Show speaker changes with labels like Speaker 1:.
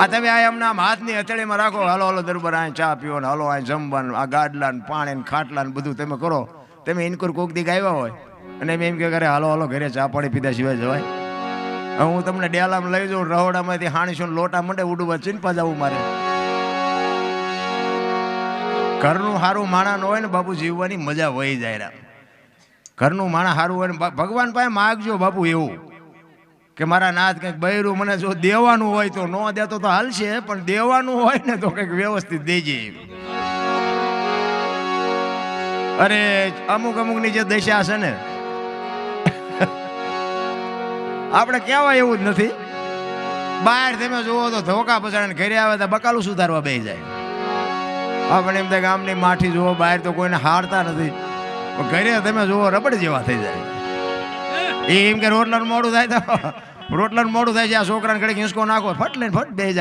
Speaker 1: આ તમે આ એમના હાથની હથેળીમાં રાખો, હાલો હાલો, દરબાર આ ચા પીવો ને, હાલો આ જમવાનું, આ ગાડલા ને પાણી ને ખાટલા ને બધું તમે કરો. તમે ઇનકુર કોક દી આવ્યા હોય, અને એમ કે કરે, હાલો હાલો, ઘરે ચા પાણી પીધા સિવાય જવાય. હું તમને ડેલામાં લઈ જાઉં, રહોડામાંથી હાણીશું લોટા મંડે ઉડવા ચીનપા જવું મારે. ઘરનું સારું માણા ન હોય ને બાપુ, જીવવાની મજા વહી જાય ઘરનું માણા સારું હોય ને ભગવાન પાસે માગજો બાપુ એવું. કે મારા નાથ કંઈક બૈરું મને જો દેવાનું હોય તો ન દેતો તો હાલશે, પણ દેવાનું હોય ને તો કંઈક વ્યવસ્થિત દેજે અરે, અમુક અમુકની જે દશા છે ને, આપણે કહેવાય એવું જ નથી. બહાર તમે જુઓ તો ધોકા પછાડે ઘરે આવે તો બકાલું સુધારવા બે જાય. આપણે એમ થાય ગામની માઠી જુઓ, બહાર તો કોઈને હારતા નથી. ઘરે તમે જુઓ, રબડ જેવા થઈ જાય. એમ કે રોટલાનું મોડું થાય તો. રોટલાનું મોડું થાય છે, આ છોકરાને ઘડીક હિંસકો નાખો ફટ લઈને ફટ બે